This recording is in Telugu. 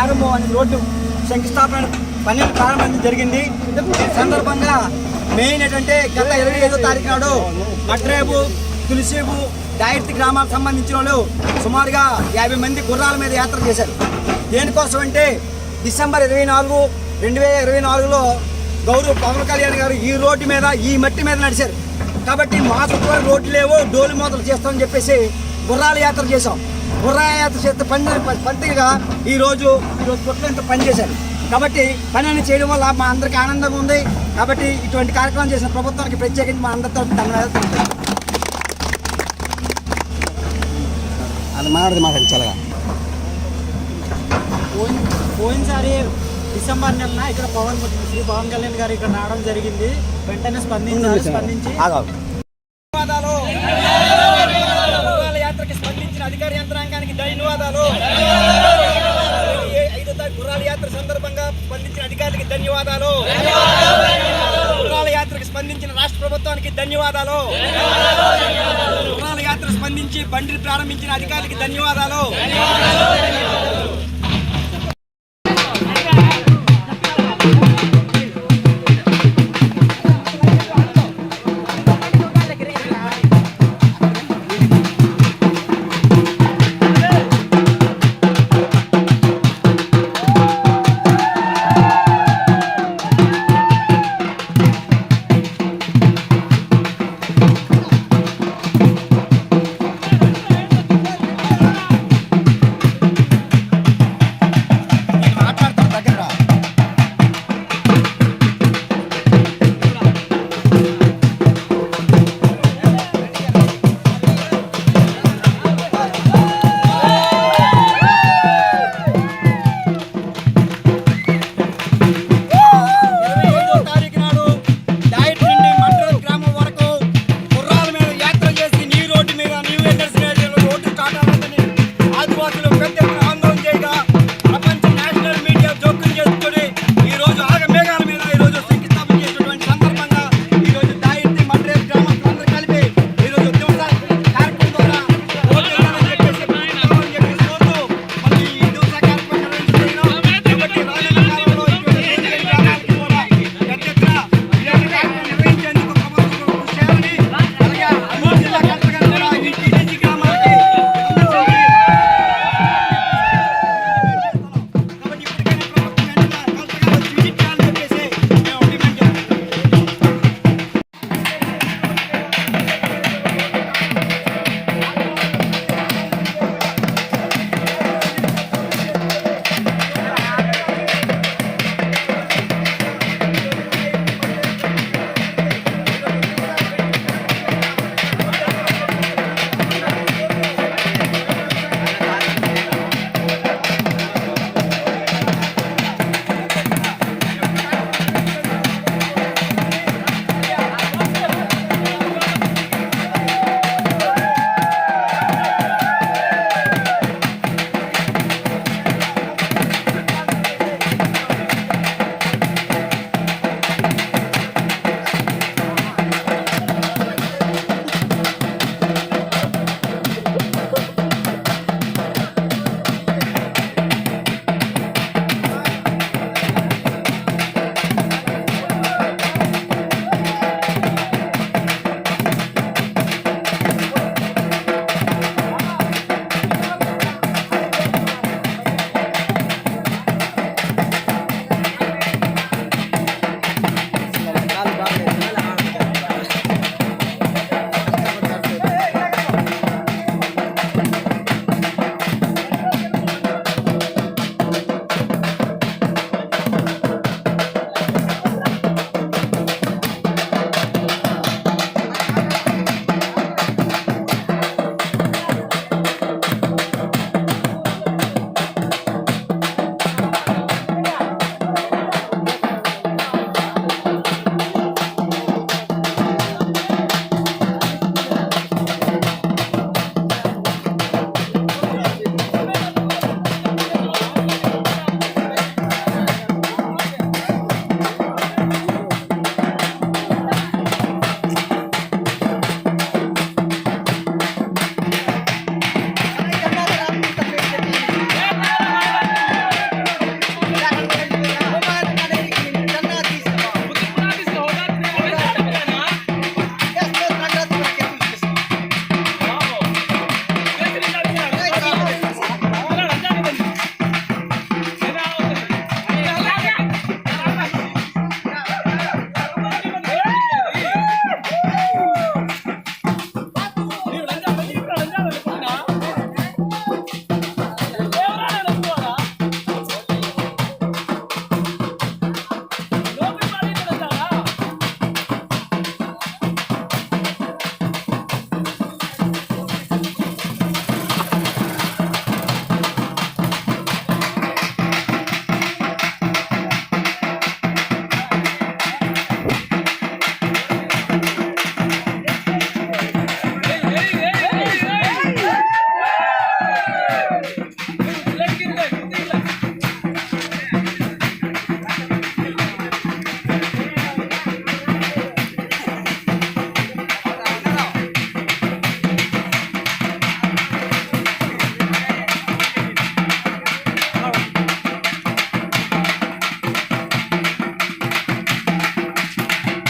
ప్రారంభం అనే రోడ్డు శంకుస్థాపన పని ప్రారంభం జరిగింది. ఈ సందర్భంగా మెయిన్ ఏంటంటే గత ఇరవై ఐదో తారీఖు నాడు మట్రేపు తులసిబు గాయత్రి గ్రామాలకు సంబంధించిన వాళ్ళు సుమారుగా యాభై మంది గుర్రాల మీద యాత్ర చేశారు. దేనికోసం అంటే డిసెంబర్ ఇరవై నాలుగు రెండు వేల ఇరవై నాలుగులో గౌరవ పవన్ కళ్యాణ్ గారు ఈ రోడ్డు మీద ఈ మట్టి మీద నడిచారు. కాబట్టి మా చుట్టూ రోడ్లు లేవు డోలు మోతలు చేస్తామని చెప్పేసి గుర్రాల యాత్ర చేసాం గుర్రాల యాత్ర చేస్తే పని పంతిగా ఈ రోజు ఈరోజు పుట్ల ఇంత పని చేశారు. కాబట్టి పని అని చేయడం వల్ల మా అందరికీ ఆనందంగా ఉంది. కాబట్టి ఇటువంటి కార్యక్రమం చేసిన ప్రభుత్వానికి ప్రత్యేకించి మా అందరితో ధన్యవాదాలు తెలుపుతున్నాను. అది మాట్లాడదు మాట్లాడి చల్లగా. పోయిన పోయినసారి డిసెంబర్ నెలన ఇక్కడ పవన్ శ్రీ పవన్ కళ్యాణ్ గారు ఇక్కడ రావడం జరిగింది. వెంటనే స్పందించారు స్పందించి. యాత్రకి స్పందించిన అధికార యంత్రాంగానికి ధన్యవాదాలు. ఐదో తారీఖు గుర్రాల యాత్ర సందర్భంగా స్పందించిన అధికారులకి ధన్యవాదాలు. గుర్రాల యాత్రకి స్పందించిన రాష్ట్ర ప్రభుత్వానికి ధన్యవాదాలు. గుర్రాల యాత్ర స్పందించి బండిని ప్రారంభించిన అధికారులకి ధన్యవాదాలు.